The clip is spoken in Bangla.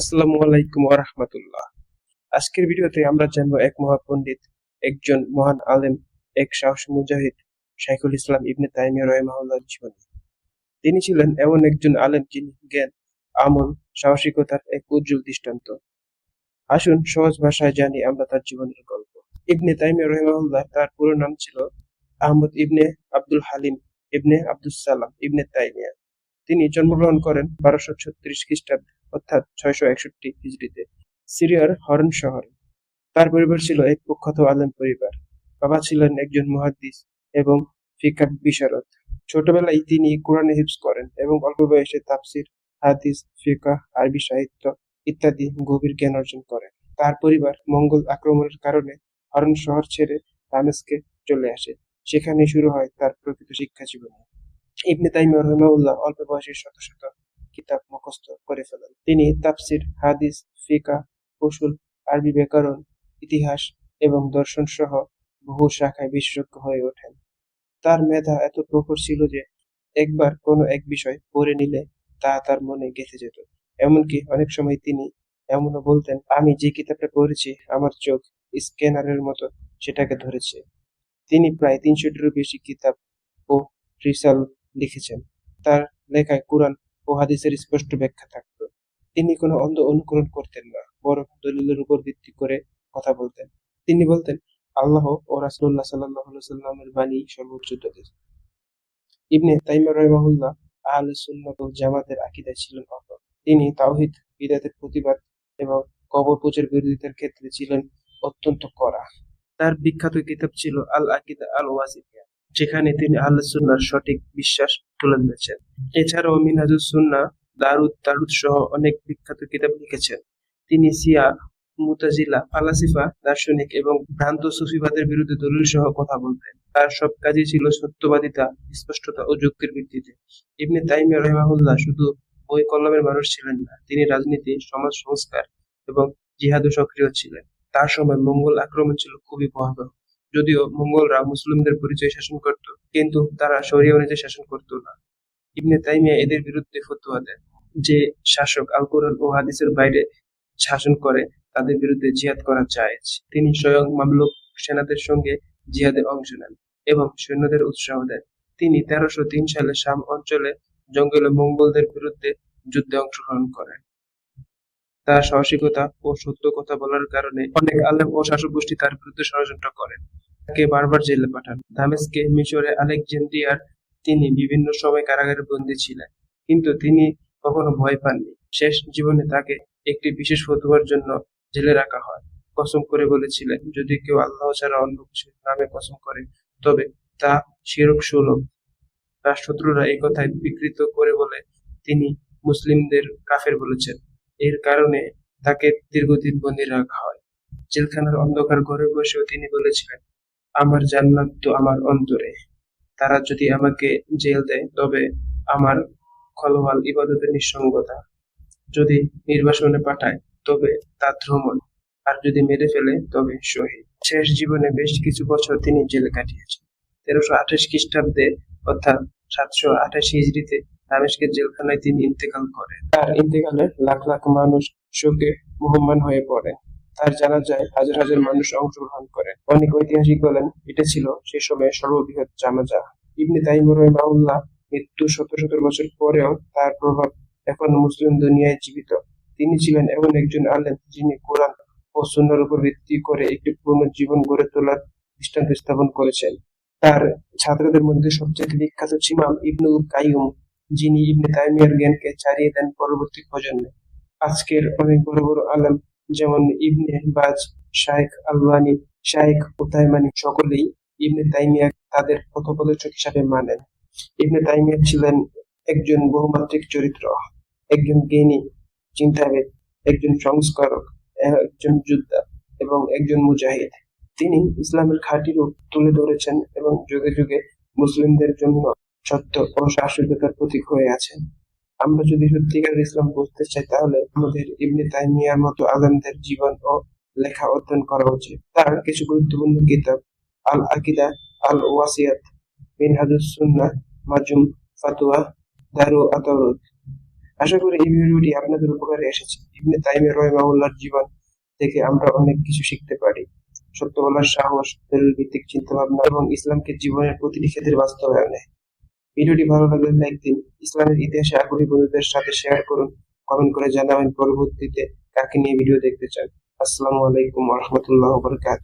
আসসালামু আলাইকুম রাহমাতুল্লাহ আজকের ভিডিওতে আমরা জানব এক মহাপণ্ডিত, একজন মহান আলেম, এক সাহসী মুজাহিদ, শাইখুল ইসলাম ইবনে তাইমিয়া রহিমাহুল্লাহর জীবনী। তিনি ছিলেন এমন একজন আলেম যিনি জ্ঞান, আমল, সাহসিকতার এক উজ্জ্বল দৃষ্টান্ত। আসুন সহজ ভাষায় জানি আমরা তার জীবনের গল্প। ইবনে তাইমিয়া রহিমাহুল্লাহ তার পুরো নাম ছিল আহমদ ইবনে আব্দুল হালিম ইবনে আব্দুল সালাম ইবনে তাইমিয়া। তিনি জন্মগ্রহণ করেন বারোশো ছত্রিশ খ্রিস্টাব্দে। অর্থাৎ ছয়শো একষট্টি হিজড়িতে, সিরিয়ার হরন শহরে। তার পরিবার ছিল এক প্রখ্যাত আলেম পরিবার। বাবা ছিলেন একজন মুহাদ্দিস এবং ফিকা বিশারদ। ছোটবেলায় তিনি কোরআনে হিফজ করেন এবং অল্প বয়সে তাফসির, হাদিস, ফিকাহ, আরবি সাহিত্য ইত্যাদি গভীর জ্ঞান অর্জন করেন। তার পরিবার মঙ্গল আক্রমণের কারণে হরন শহর ছেড়ে দামেস্কে চলে আসে। সেখানে শুরু হয় তার প্রকৃত শিক্ষা জীবন ইবনে তাইমিয়া রহিমাউল্লাহ অল্প বয়সে শত শত কিতাব মুখস্থ করে ফেলেন। তিনি তাফসির, হাদিস ফিকা কৌশল আরবি ব্যাকরণ, ইতিহাস এবং দর্শন সহ বহু শাখায় বিশেষজ্ঞ হয়ে ওঠেন। তার মেধা এত প্রখর ছিল যে একবার কোনো এক বিষয় পড়ে নিলে তা তার মনে গেঁথে যেত। এমনকি অনেক সময় তিনি এমনও বলতেন, আমি যে কিতাবটা পড়েছি, আমার চোখ স্ক্যানারের মতো সেটাকে ধরেছে। তিনি প্রায় তিনশোটিরও বেশি কিতাব ও রিসাল লিখেছেন। তার লেখায় কোরআন ও হাদিসের স্পষ্ট ব্যাখ্যা থাকত তিনি কোনো অন্ধ অনুকরণ করতেন না, বরং দলিলের উপর ভিত্তি করে কথা বলতেন। তিনি বলতেন, আল্লাহ ও রাসুল্লাহ সাল্লাহ সাল্লামের বাণী সর্বোচ্চ দলিল। ইবনে তাইমা রহমাহুল্লাহ আহলে সুন্নাত জামাতের আকিদায় ছিলেন অটল। তিনি তাওহিদ, বিদাতের প্রতিবাদ এবং কবর পূজার বিরোধিতার ক্ষেত্রে ছিলেন অত্যন্ত কড়া। তার বিখ্যাত কিতাব ছিল আল আকিদা আল ওয়াজিফিয়া যেখানে তিনি আল্লাহ সুন্নার সঠিক বিশ্বাস তুলে ধরেছেন। এছাড়াও মিনহাজুস সুন্না দারুদ, তারুদ সহ অনেক বিখ্যাত কিতাব লিখেছেন। তিনি সিয়া মুতাজিলা, ফালাসিফা, দার্শনিক এবং ভ্রান্ত সুফিবাদের বিরুদ্ধে দলিল সহ কথা বলতেন। তার সব কাজই ছিল সত্যবাদিতা, স্পষ্টতা ও যুক্তির ভিত্তিতে। ইবনে তাইমিয়া রহমাহুল্লাহ শুধু বই কলমের মানুষ ছিলেন না, তিনি রাজনীতি, সমাজ সংস্কার এবং জিহাদও সক্রিয় ছিলেন। তার সময় মঙ্গল আক্রমণ ছিল খুবই ভয়াবহ। যদিও মঙ্গলরা মুসলিমদের পরিচয় শাসন করত, কিন্তু তারা শরিয়া অনুযায়ী শাসন করত না। ইবনে তাইমিয়া এদের বিরুদ্ধে ফতোয়া দেন যে শাসক আল কোরআন ও হাদিসের বাইরে শাসন করে, তাদের বিরুদ্ধে জিহাদ করা জায়েজ। তিনি স্বয়ং মামলুক সেনাদের সঙ্গে জিহাদে অংশ নেন এবং সৈন্যদের উৎসাহ দেন। তিনি তেরোশো তিন সালে শাম অঞ্চলে জঙ্গলে মঙ্গলদের বিরুদ্ধে যুদ্ধে অংশগ্রহণ করেন। তার সাহসিকতা ও সত্য কথা বলার কারণে অনেক আলেম ও শাসক গোষ্ঠী তার বিরুদ্ধে ষড়যন্ত্র করেন। তাকে বারবার জেলে পাঠান। দামেস্কে, মিশরে আলেকজান্দ্রিয়ার তিনি বিভিন্ন সময় কারাগারে বন্দী ছিলেন, কিন্তু তিনি কখনো ভয় পাননি। শেষ জীবনে তাকে একটি বিশেষ ফতুয়ার জন্য জেলে রাখা হয়। কসম করে বলেছিলেন, যদি কেউ আল্লাহ ছাড়া অন্য কিছুর নামে কসম করে, তবে তা শিরক সুলভ তার শত্রুরা এই কথায় বিকৃত করে বলে তিনি মুসলিমদের কাফের বলেছেন। এর কারণে তাকে দীর্ঘদিন বন্দী রাখা হয়। জেলখানার অন্ধকার ঘরে বসেও তিনি বলেছিলেন, আমার জান্নাত তো আমার অন্তরে। তারা যদি আমাকে জেল দেয়, তবে আমার খলওয়াল ইবাদতের নিঃসঙ্গতা। যদি নির্বাসনে পাঠায়, তবে তা ভ্রমণ আর যদি মেরে ফেলে, তবে শহীদ। শেষ জীবনে বেশ কিছু বছর তিনি জেলে কাটিয়েছেন। তেরোশো আঠাশ খ্রিস্টাব্দে অর্থাৎ সাতশো আঠাশ হিজড়িতে দামেস্কের জেলখানায় তিনি ইন্তেকাল করেন। তার ইন্তেকালে লাখ লাখ মানুষ শোকে মুহম্মান হয়ে পড়ে তার জানা যায় হাজার হাজার মানুষ অংশগ্রহণ করে অনেক ঐতিহাসিক বলেন, এটা ছিল সে সময় সর্ববৃহৎ জানাজা ইবনে তাইমুর রহিমাউল্লাহ মৃত্যু শত শত বছর পরেও তার প্রভাব এখন মুসলিম দুনিয়ায় জীবিত। তিনি ছিলেন এমন একজন আলেম যিনি কোরআন ও সুন্নার উপর ভিত্তি করে একটি পূর্ণ জীবন গড়ে তোলার দৃষ্টান্ত স্থাপন করেছেন। তার ছাত্রদের মধ্যে সবচেয়ে বিখ্যাত ছিমাম ইবনুল কাইয়ুম, যিনি ইবনে তাইমিয়ার জ্ঞানকে ছাড়িয়ে দেন পরবর্তী প্রজন্মে। আজকের অনেক বড় বড় আলম যেমন ইবনে বাজ শাইখ আলবানি শাইখ উতাইমানি সকলেই ইবনে তাইমিয়া তাদের পথপ্রদর্শক হিসাবে মানেন। ইবনে তাইমিয়া ছিলেন একজন বহুমাত্রিক চরিত্র, একজন জ্ঞানী, চিন্তাবিদ, একজন সংস্কারক, একজন যোদ্ধা এবং একজন মুজাহিদ। তিনি ইসলামের খাঁটি রূপ তুলে ধরেছেন এবং যুগে যুগে মুসলিমদের জন্য সত্য ও শাশ্বততার প্রতীক হয়ে আছেন। আমরা যদি সত্যিকার ইসলাম বুঝতে চাই, তাহলে আমাদের ইবনে তাইমিয়ার মতো আলেমদের জীবন ও লেখা অধ্যয়ন করা উচিত। তার কিছু গুরুত্বপূর্ণ কিতাব আল আকিদা আল ওয়াসিয়াত মিনহাজুস মাজুম, ফাতুয়া, দারু আতারুদ আশা করি এই ভিডিওটি আপনাদের উপকারে এসেছে। ইবনে তাইমিয়া রহিমাহুল্লাহর জীবন থেকে আমরা অনেক কিছু শিখতে পারি। সত্য বলার সাহস দলিল ভিত্তিক চিন্তা ভাবনা এবং ইসলামকে জীবনের প্রতিটি ক্ষেত্রে বাস্তবায়নে। ভিডিওটি ভালো লাগলে লাইক দিন। ইসলামের ইতিহাসে আগ্রহী বন্ধুদের সাথে শেয়ার করুন, কমেন্ট করে জানাবেন। পরবর্তীতে কাকে নিয়ে ভিডিও দেখতে চান? আসসালামু আলাইকুম রহমতুল্লাহ বরকাত